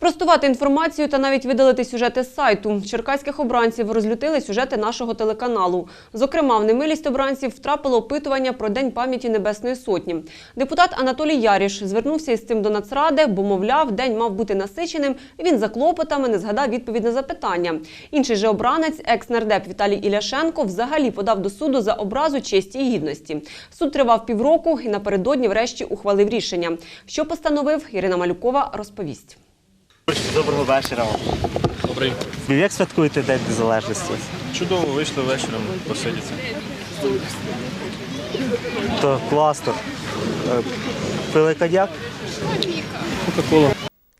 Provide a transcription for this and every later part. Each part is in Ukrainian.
Спростувати інформацію та навіть видалити сюжети з сайту. Черкаських обранців розлютили сюжети нашого телеканалу. Зокрема, в немилість обранців втрапило опитування про День пам'яті Небесної Сотні. Депутат Анатолій Яріш звернувся із цим до Нацради, бо, мовляв, день мав бути насиченим. Він за клопотами не згадав відповідь на запитання. Інший же обранець, екс-нардеп Віталій Іляшенко, взагалі подав до суду за образу честі і гідності. Суд тривав півроку і напередодні врешті ухвалив рішення. Що постановив, Ірина Малюкова розповість. Доброго вечора. вам. Добрий. Як святкуєте День Незалежності? Чудово, вийшли вечором посидіти. То класно. Е, Пили коньяк? Кока-кола.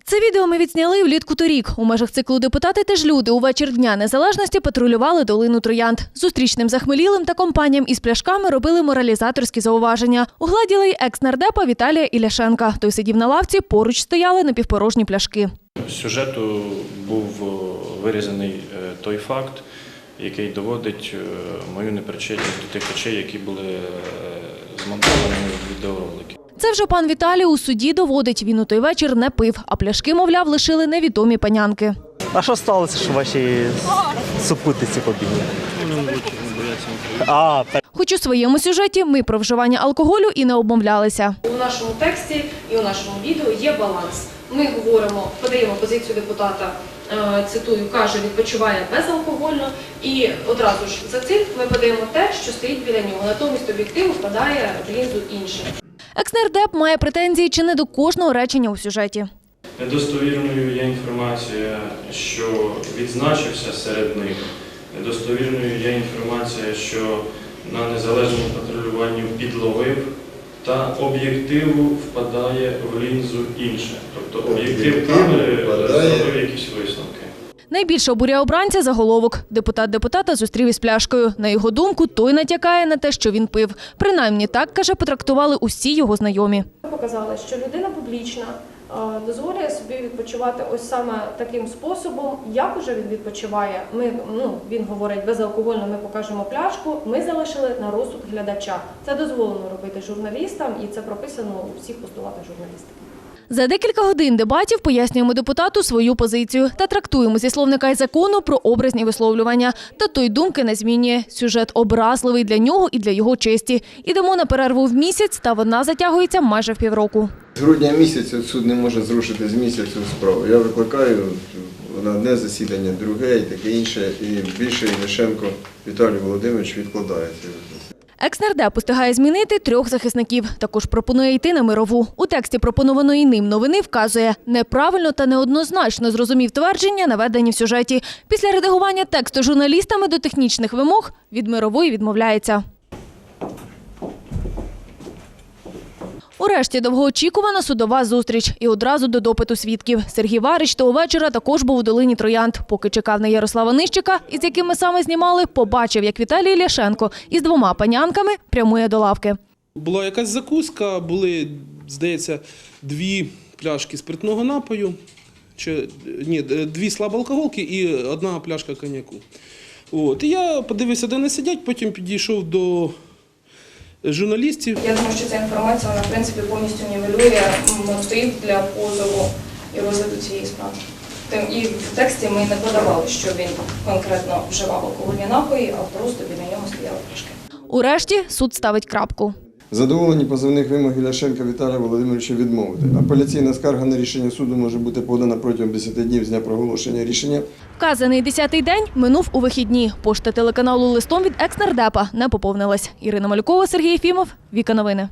Це відео ми відзняли влітку торік. У межах циклу депутати теж люди у вечір Дня Незалежності патрулювали долину Троянд. Зустрічним захмелілим та компаніям із пляшками робили моралізаторські зауваження. Угладіли й екс-нардепа Віталія Іляшенка. Той сидів на лавці, поруч стояли напівпорожні пляшки. З сюжету був е, вирізаний е, той факт, який доводить е, мою непричетність до тих речей, які були змонтовані в відеоролики. Це вже пан Віталій у суді доводить. Він у той вечір не пив, а пляшки, мовляв, лишили невідомі панянки. А що сталося, що ваші супутниці побігли? Не бояться. А, Хоч у своєму сюжеті ми про вживання алкоголю і не обмовлялися. У нашому тексті і у нашому відео є баланс. Ми говоримо, подаємо позицію депутата, е, цитую, каже, відпочиває безалкогольно, і одразу ж за цим ми подаємо те, що стоїть біля нього. Натомість об'єктиву впадає в лінзу інше. Екс-нардеп має претензії чи не до кожного речення у сюжеті. Недостовірною є інформація, що відзначився серед них. Недостовірною є інформація, що на незалежному патрулюванні підловив, та об'єктиву впадає в лінзу інше. Тобто об'єктив камери зробив якісь висновки. Найбільше обуряє обранця заголовок. Депутат депутата зустрів із пляшкою. На його думку, той натякає на те, що він пив. Принаймні так, каже, потрактували усі його знайомі. Показали, що людина публічна дозволяє собі відпочивати ось саме таким способом. Як уже він відпочиває? Ми ну він говорить безалкогольно. Ми покажемо пляшку. Ми залишили на розсуд глядача. Це дозволено робити журналістам, і це прописано у всіх постулатах журналістики. За декілька годин дебатів пояснюємо депутату свою позицію та трактуємо зі словника й закону про образні висловлювання. Та той думки не змінює. Сюжет образливий для нього і для його честі. Ідемо на перерву в місяць, та вона затягується майже в півроку. З грудня місяця суд не може зрушити з місяцю справу. Я викликаю на одне засідання, друге і таке інше. І більше Ілішенко Віталій Володимирович відкладає ці засідання. Екс-нардеп устигає змінити трьох захисників. Також пропонує йти на мирову. У тексті пропонованої ним новини вказує неправильно та неоднозначно зрозумів твердження, наведені в сюжеті. Після редагування тексту журналістами до технічних вимог від мирової відмовляється. Урешті довгоочікувана судова зустріч і одразу до допиту свідків. Сергій Варич того вечора також був у долині Троянд. Поки чекав на Ярослава Нищика, із яким ми саме знімали, побачив, як Віталій Ляшенко із двома панянками прямує до лавки. Була якась закуска, були, здається, дві пляшки спиртного напою, чи ні, дві слабоалкоголки і одна пляшка коньяку. От. І я подивився, де вони сидять, потім підійшов до журналістів. Я думаю, що ця інформація вона в принципі повністю нівелює мотив для позову і розгляду цієї справи. Тим і в тексті ми не подавали, що він конкретно вживав алкогольні напої, а просто біля нього стояли пляшки. Урешті суд ставить крапку. Задоволені позивних вимог Іляшенка Віталія Володимировича відмовити. Апеляційна скарга на рішення суду може бути подана протягом 10 днів з дня проголошення рішення. Вказаний десятий день минув у вихідні. Пошта телеканалу листом від екс-нардепа не поповнилась. Ірина Малюкова, Сергій Єфімов, Віка Новини.